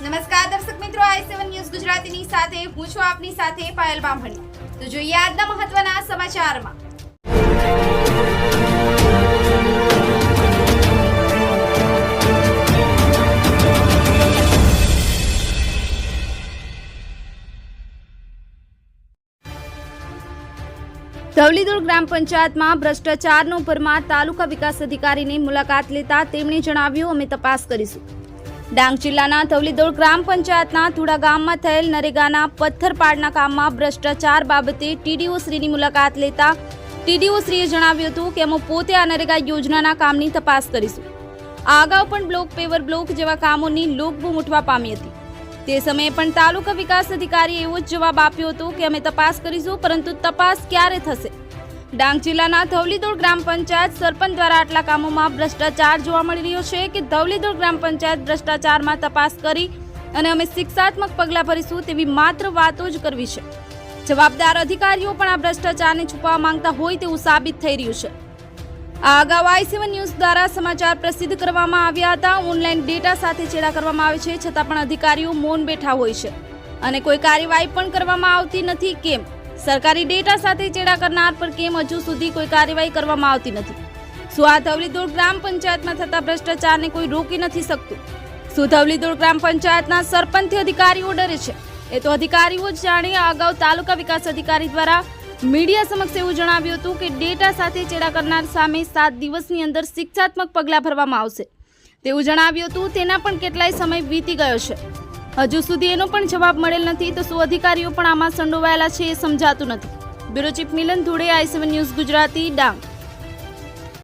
નમસ્કાર દર્શક મિત્રો, આઈ સેવન ન્યૂઝ ગુજરાતીની સાથે, હું છું આપની સાથે પાયલ બામણી. તો જોઈએ આજના મહત્વના સમાચારમાં. ધવલીદુર ગ્રામ પંચાયતમાં ભ્રષ્ટાચારનો ભરમાર તાલુકા વિકાસ અધિકારીની મુલાકાત લેતા તેમણે જણાવ્યું, અમે તપાસ કરીશું. ડાંગ જિલ્લાના ધવલીદોડ ગ્રામ પંચાયતના થુડા ગામમાં થયેલ નરેગાના પથ્થરપાડના કામમાં ભ્રષ્ટાચાર બાબતે ટીડીઓ શ્રીની મુલાકાત લેતા ટીડીઓ શ્રીએ જણાવ્યું હતું કે અમે પોતે આ નરેગા યોજનાના કામની તપાસ કરીશું. આ અગાઉ પણ બ્લોક પેવર બ્લોક જેવા કામોની લોકબૂમ ઉઠવા પામી હતી. તે સમયે પણ તાલુકા વિકાસ અધિકારીએ એવો જ જવાબ આપ્યો હતો કે અમે તપાસ કરીશું, પરંતુ તપાસ ક્યારે થશે? ડાંગ જિલ્લાના ધવલીદોડ ગ્રામ પંચાયત સરપંચ દ્વારા આટલા કામોમાં ભ્રષ્ટાચાર જોવા મળી રહ્યો છે કે ધવલીદોડ ગ્રામ પંચાયત ભ્રષ્ટાચારમાં તપાસ કરી અને અમે શિક્ષાત્મક પગલાં ભરીશું તેવી માત્ર વાતો જ કરવી છે. જવાબદાર અધિકારીઓ પણ આ ભ્રષ્ટાચારને છુપાવવા માંગતા હોય તેવું સાબિત થઈ રહ્યું છે. આ અગાઉ આઈ સેવન ન્યૂઝ દ્વારા સમાચાર પ્રસિદ્ધ કરવામાં આવ્યા હતા. ઓનલાઈન ડેટા સાથે ચેડા કરવામાં આવે છે છતાં પણ અધિકારીઓ મૌન બેઠા હોય છે. અને કોઈ કાર્યવાહી પણ કરવામાં આવતી નથી. કેમ? સરકારી ડેટા સાથે ચેડા કરનાર પર કેમ હજુ સુધી કોઈ કાર્યવાહી કરવામાં આવતી નથી? શું આ ધવલીદોડ ગ્રામ પંચાયતમાં થતા ભ્રષ્ટાચારને કોઈ રોકી નથી શકતું. શું ધવલીદોડ ગ્રામ પંચાયતના સરપંચથી અધિકારીઓ ડરે છે. એ તો અધિકારીઓ જ જાણે અગાઉ તાલુકા વિકાસ અધિકારી દ્વારા મીડિયા સમક્ષ એવું જણાવ્યું હતું કે ડેટા સાથે ચેડા કરનાર સામે સાત દિવસની અંદર શિક્ષાત્મક પગલાં ભરવામાં આવશે. તેવું જણાવ્યું હતું, તેના પણ કેટલાય સમય વીતી ગયો છે. હજુ સુધી એનો પણ જવાબ મળેલ નથી, તો શું અધિકારીઓ પણ આમાં સંડોવાયેલા છે એ સમજાતું નથી. Bureau chief Milan Dhude, I news Gujarati, Dang.